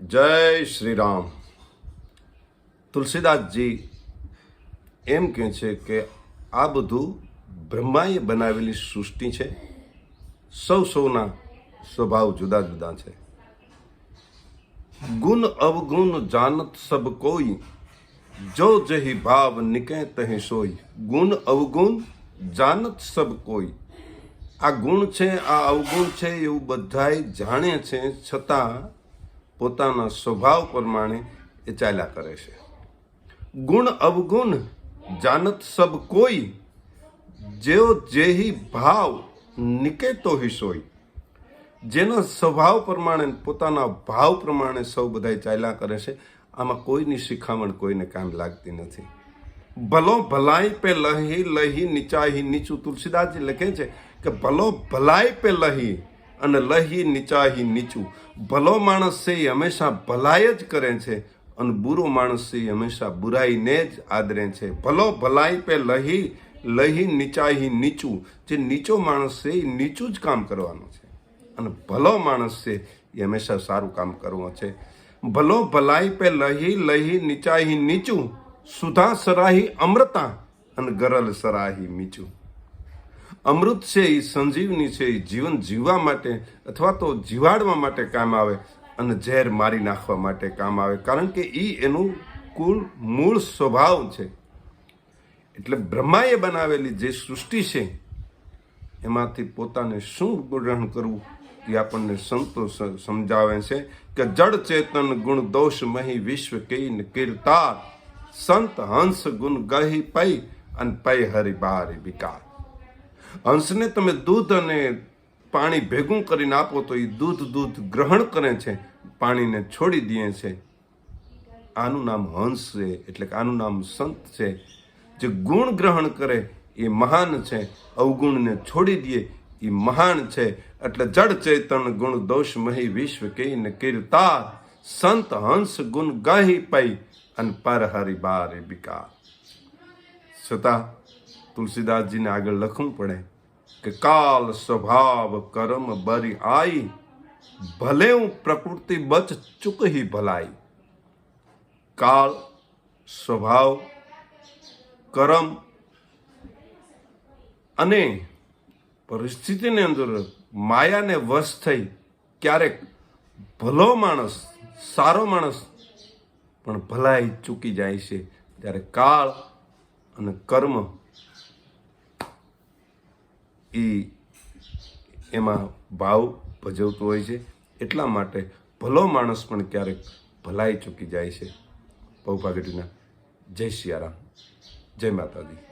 જય શ્રી રામ. તુલસીદાસજી એમ કહે છે કે આ બધું બ્રહ્માએ બનાવેલી સૃષ્ટિ છે. સૌ સૌના સ્વભાવ જુદા જુદા છે. ગુણ અવગુણ જાનત સબ કોઈ, જો જહી ભાવ નિકે તહી સોઈ ગુણ અવગુણ જાનત સબ કોઈ. આ ગુણ છે, આ અવગુણ છે, એવું બધાય જાણે છે, છતાં પોતાના સ્વભાવ પ્રમાણે એ ચાલ્યા કરે છે. ગુણ અવગુણ જાનત સબ કોઈ, જેઓ જેહી ભાવ નિકેતો હિસોય જેના સ્વભાવ પ્રમાણે પોતાના ભાવ પ્રમાણે સૌ બધાય ચાલ્યા કરે છે, આમાં કોઈની શિખામણ કોઈને કામ લાગતી નથી. ભલો ભલાઈ પે લહી લહી નીચાહી નીચું તુલસીદાસજી લખે છે કે ભલો ભલાઈ પે લહી અને લહી નીચાહી નીચું. ભલો માણસ છે એ હંમેશા ભલાઈ જ કરે છે અને બુરો માણસ છે એ હંમેશા બુરાઈને જ આદરે છે. ભલો ભલાઈ પે લહી લહી નીચાહી નીચું. જે નીચો માણસ છે એ નીચું જ કામ કરવાનું છે. અને ભલો માણસ છે એ હંમેશા સારું કામ કરવું છે. ભલો ભલાઈ પે લહી લહી નીચાહી નીચું. સુધા સરાહી અમૃતા અને ગરલ સરાહી મીચું. અમૃત છે એ સંજીવની છે એ જીવન જીવવા માટે અથવા તો જીવાડવા માટે કામ આવે અને ઝેર મારી નાખવા માટે કામ આવે. કારણ કે એ એનું કુલ મૂળ સ્વભાવ છે. એટલે બ્રહ્માએ બનાવેલી જે સૃષ્ટિ છે, એમાંથી પોતાને શું ગ્રહણ કરવું એ આપણને સંતો સમજાવે છે કે જડ ચેતન ગુણ દોષ મહી વિશ્વ કીન કીર્તા સંત હંસ ગુણ ગહી પૈ અને પૈ હરિ બારી વિકાર. હંસને તમે દૂધ અને પાણી ભેગું કરીને આપો તો એ દૂધ દૂધ ગ્રહણ કરે છે, પાણીને છોડી દે છે. આનું નામ હંસ છે, એટલે કે આનું નામ સંત છે. જે ગુણ ગ્રહણ કરે એ મહાન છે, અવગુણને છોડી દે એ મહાન છે. એટલે જડ ચેતન ગુણ દોષ મહી વિશ્વ કહીને કીર્તા. સંત હંસ ગુણ ગાહી પૈ અને પર હરિ બારે વિકાર છતાં તુલસીદાસજીને આગળ લખવું પડે કે કાલ સ્વભાવ કર્મ બરી આઈ, ભલે હું પ્રકૃતિ બચ ચૂકહી ભલાઈ. કાળ, સ્વભાવ, કર્મ અને પરિસ્થિતિની અંદર માયાને વશ થઈ ક્યારેક ભલો માણસ, સારો માણસ પણ ભલાઈ ચૂકી જાય છે. ત્યારે કાળ અને કર્મ એ એમાં ભાવ ભજવતો હોય છે. એટલા માટે ભલો માણસ પણ ક્યારેક ભલાઈ ચૂકી જાય છે. પૌભાગટીના જય સિયારામ જય માતાજી.